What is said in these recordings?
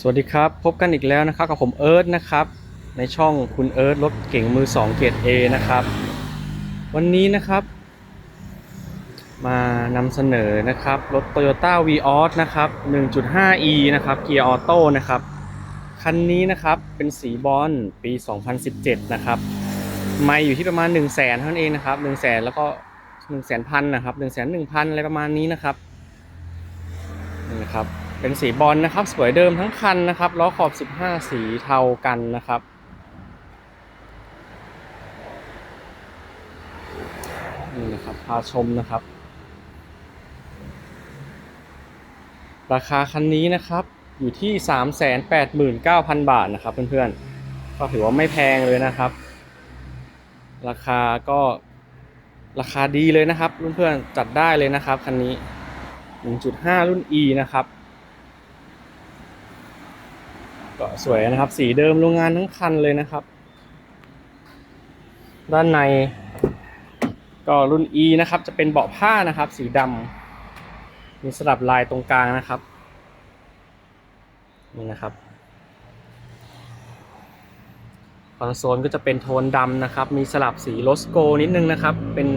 สวัสดีครับ พบกันอีกแล้วนะครับกับผมเอิร์ธนะครับ ในช่องคุณเอิร์ธรถเก่งมือ 2 เกรด A นะครับ วันนี้นะครับ มานำเสนอนะครับ รถ Toyota Vios นะครับ 1.5e นะครับเกียร์ออโต้นะครับ คันนี้นะครับเป็นสีบอลปี 2017 นะครับไม่อยู่ที่ประมาณ 1 0 0 0 0แสนเท่านั้นเองนะครับ1 0 0 0 0แสนแล้วก็1 0 0 0 0พันนะครับ1 1 0 0 0 อะไรประมาณนี้นะครับนี่นะครับ เป็นสีบอลนะครับ สวยเดิมทั้งคันนะครับล้อขอบ 15 สีเทากันนะครับนี่นะครับพาชมนะครับ ราคาคันนี้นะครับอยู่ที่ 389,000 บาทนะครับเพื่อนๆ ก็ถือว่าไม่แพงเลยนะครับ ราคาก็ราคาดีเลยนะครับเพื่อนๆจัดได้เลยนะครับคันนี้ 1.5 รุ่น E นะครับ ก็สวยนะครับ สีเดิมโรงงานทั้งคันเลยนะครับ ด้านใน ก็รุ่น E นะครับ จะเป็นเบาะผ้านะครับ สีดำมีสลับลายตรงกลางนะครับนี่นะครับคอนโซลก็จะเป็นโทนดำนะครับ มีสลับสีโลสโกนิดนึงนะครับ เป็น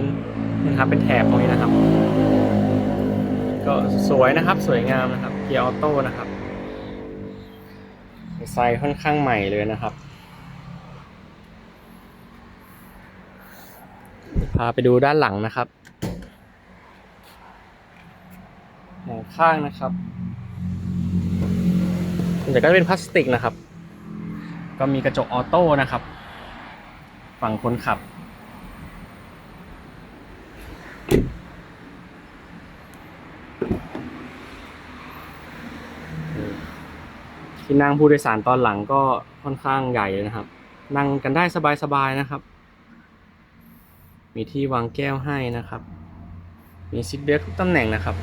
นะครับ เป็นแถบตรงนี้นะครับ ก็สวยนะครับ สวยงามนะครับ เกียร์ออโต้นะครับ ไซส์ค่อนข้างใหม่เลยนะครับ พาไปดูด้านหลังนะครับแผงข้างนะครับแต่ก็เป็นพลาสติกนะครับ ก็มีกระจกออโต้นะครับ ฝั่งคนขับ ที่นั่งผู้โดยสารตอนหลังก็ค่อนข้างใหญ่เลยนะครับ นั่งกันได้สบายๆนะครับ มีที่วางแก้วให้นะครับ มีซิทเบลทุกตำแหน่งนะครับ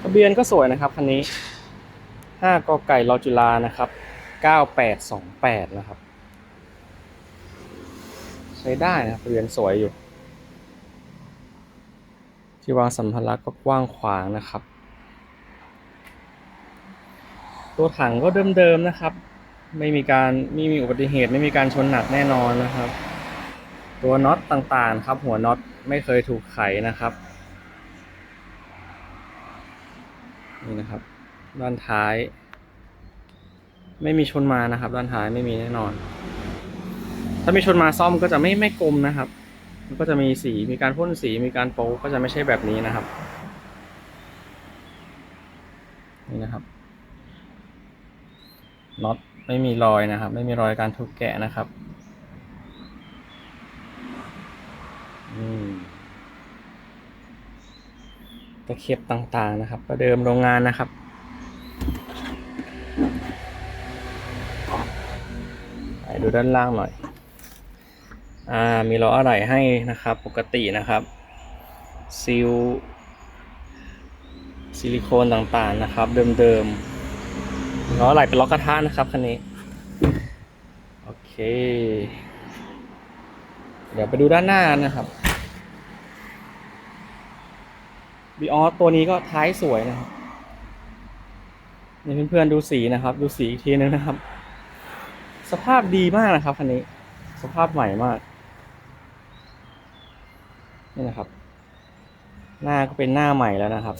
ทะเบียนก็สวยนะครับคันนี้ 5กไก่รอจุฬานะครับ 9828 นะครับ ใช้ได้นะทะเบียนสวยอยู่ ที่วางสัมภาระก็กว้างขวางนะครับ ตัวถังก็เดิมๆนะครับ ไม่มีการไม่มีอุบัติเหตุไม่มีการชนหนักแน่นอนนะครับ ตัวน็อตต่างๆครับ หัวน็อตไม่เคยถูกไขนะครับนี่นะครับ ด้านท้าย ไม่มีชนมานะครับ ด้านท้ายไม่มีแน่นอน ถ้ามีชนมาซ่อมก็จะไม่ไม่กลมนะครับ มันก็จะมีสี มีการพ่นสี มีการโป๊ก็จะไม่ใช่แบบนี้นะครับ นี่นะครับ น็อตไม่มีรอยนะครับ ไม่มีรอยการถูกแกะนะครับตะเข็บต่างๆนะครับ ก็เดิมโรงงานนะครับไปดูด้านล่างหน่อย อ่ามีล้ออะไหล่ให้นะครับปกตินะครับซีลซิลิโคนต่างๆนะครับ เดิมๆล้ออะไหล่เป็นล้อกระทะนะครับคันนี้โอเค เดี๋ยวไปดูด้านหน้านะครับบีออสตัวนี้ก็ท้ายสวยนะครับนี่เพื่อนๆดูสีนะครับ ดูสีอีกทีนึงนะครับ สภาพดีมากนะครับคันนี้ สภาพใหม่มาก นี่นะครับ หน้าก็เป็นหน้าใหม่แล้วนะครับ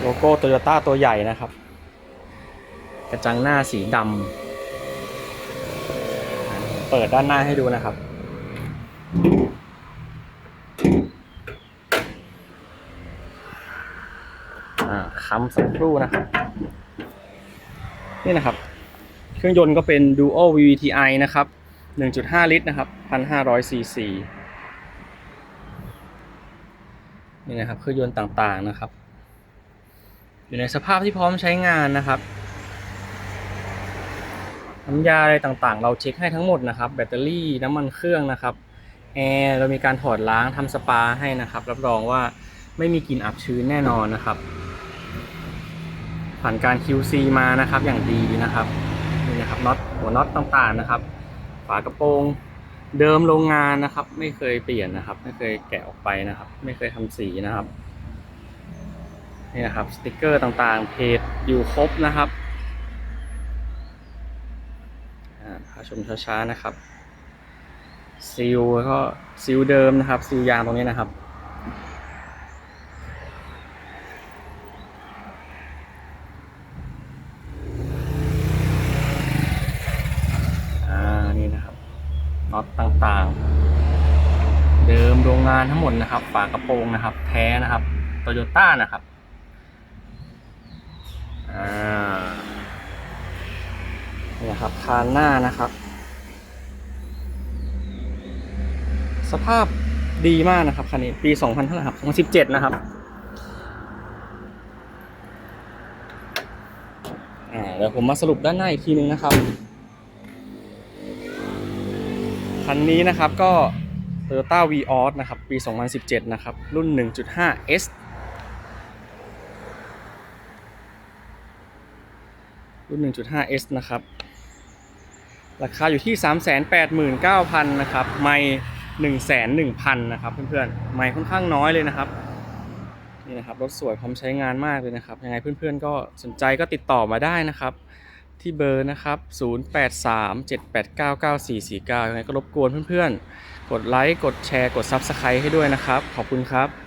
โลโก้โตโยต้าตัวใหญ่นะครับ กระจังหน้าสีดำเปิดด้านหน้าให้ดูนะครับค้ำสักครู่นะครับ นี่นะครับ เครื่องยนต์ก็เป็น Duo VVTi นะครับ 1.5 ลิตรนะครับ 1,500 cc นี่นะครับเครื่องยนต์ต่างๆนะครับ อยู่ในสภาพที่พร้อมใช้งานนะครับน้ำยาอะไรต่างๆ เราเช็คให้ทั้งหมดนะครับ แบตเตอรี่น้ำมันเครื่องนะครับแอร์เรามีการถอดล้างทำสปาให้นะครับ รับรองว่าไม่มีกลิ่นอับชื้นแน่นอนนะครับ ผ่านการ QC มานะครับอย่างดีนะครับนี่นะครับน็อตหัวน็อตต่างๆนะครับ ฝากระโปรง เดิมโรงงานนะครับ ไม่เคยเปลี่ยนนะครับ ไม่เคยแกะออกไปนะครับ ไม่เคยทำสีนะครับนี่นะครับสติกเกอร์ต่างๆเพจอยู่ครบนะครับอ่าพาชมช้าๆนะครับซีลก็ซีลเดิมนะครับซีลยางตรงนี้นะครับ อ่า นี่นะครับน็อตต่างๆ เดิมโรงงานทั้งหมดนะครับ ฝากระโปรงนะครับ แท้นะครับโตโยต้านะครับอ่านี่ครับคานหน้านะครับ สภาพดีมากนะครับคันนี้ปี 2000เท่าไหร่ครับ2017 นะครับอ่าเดี๋ยวผมมาสรุปด้านหน้าอีกทีนึงนะครับ คันนี้นะครับก็ Toyota v ีออนะครับ ปี 2017 นะครับ รุ่น 1.5 S รุ่น 1.5 S นะครับ ราคาอยู่ที่ 389,000 นะครับ ไม่101,000 นะครับเพื่อนๆ ไม่ค่อนข้างน้อยเลยนะครับ นี่นะครับ รถสวยพร้อมใช้งานมากเลยนะครับ ยังไงเพื่อนๆ ก็สนใจก็ติดต่อมาได้นะครับที่เบอร์นะครับ 0837899449ยังไงก็รบกวนเพื่อนๆ กดไลค์ กดแชร์ กด Subscribe ให้ด้วยนะครับ ขอบคุณครับ